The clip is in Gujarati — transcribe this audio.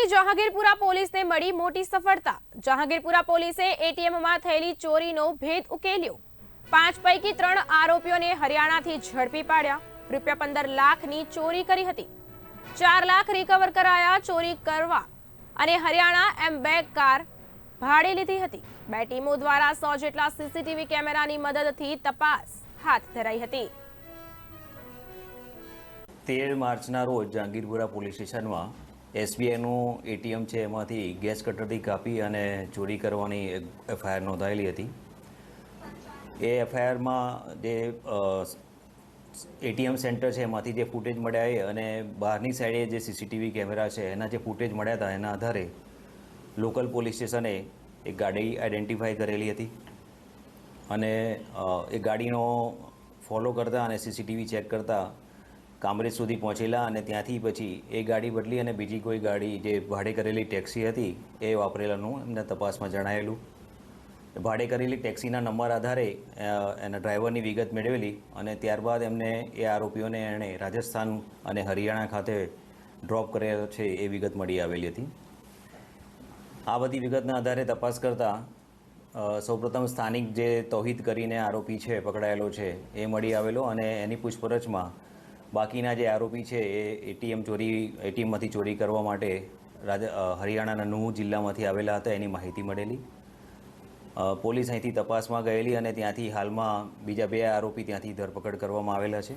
સુરતની જહાંગીરપુરા પોલીસને મળી મોટી સફળતા. જહાંગીરપુરા પોલીસે એટીએમમાં થયેલી ચોરીનો ભેદ ઉકેલ્યો. પાંચ પૈકી ત્રણ આરોપીઓને હરિયાણાથી ઝડપી પાડ્યા. રૂપિયા પંદર લાખની ચોરી કરી હતી. ચાર લાખ રિકવર કરાયા ચોરી કરવા. અને હરિયાણા એમ બે કાર ભાડે લીધી હતી. બે ટીમો દ્વારા સો જેટલા સીસીટીવી કેમેરાની મદદથી તપાસ હાથ ધરાઈ હતી. તેર માર્ચના રોજ જહાંગીરપુરા પોલીસ સ્ટેશનમાં એસબીઆઈનું એટીએમ છે, એમાંથી ગેસ કટરથી કાપી અને ચોરી કરવાની એફઆઈઆર નોંધાયેલી હતી. એ એફઆઈઆરમાં જે એટીએમ સેન્ટર છે, એમાંથી જે ફૂટેજ મળ્યા એ અને બહારની સાઈડે જે સીસીટીવી કેમેરા છે, એના જે ફૂટેજ મળ્યા હતા, એના આધારે લોકલ પોલીસ સ્ટેશને એક ગાડી આઈડેન્ટિફાઈ કરેલી હતી અને એ ગાડીનો ફોલો કરતા અને સીસીટીવી ચેક કરતા કામરેજ સુધી પહોંચેલા અને ત્યાંથી પછી એ ગાડી બદલી અને બીજી કોઈ ગાડી જે ભાડે કરેલી ટેક્સી હતી, એ વાપરેલાનું એમને તપાસમાં જણાયેલું. ભાડે કરેલી ટેક્સીના નંબર આધારે એના ડ્રાઈવરની વિગત મેળવેલી અને ત્યારબાદ એમને એ આરોપીઓને એણે રાજસ્થાન અને હરિયાણા ખાતે ડ્રોપ કરેલો છે એ વિગત મળી આવેલી હતી. આ બધી વિગતના આધારે તપાસ કરતાં સૌપ્રથમ સ્થાનિક જે તૌહિદ કરીને આરોપી છે, પકડાયેલો છે, એ મળી આવેલો અને એની પૂછપરછમાં બાકીના જે આરોપી છે એ એટીએમ ચોરી, એટીએમમાંથી ચોરી કરવા માટે હરિયાણાના નુહ જિલ્લામાંથી આવેલા હતા, એની માહિતી મળેલી. પોલીસ અહીંથી તપાસમાં ગયેલી અને ત્યાંથી હાલમાં બીજા બે આરોપી ત્યાંથી ધરપકડ કરવામાં આવેલા છે.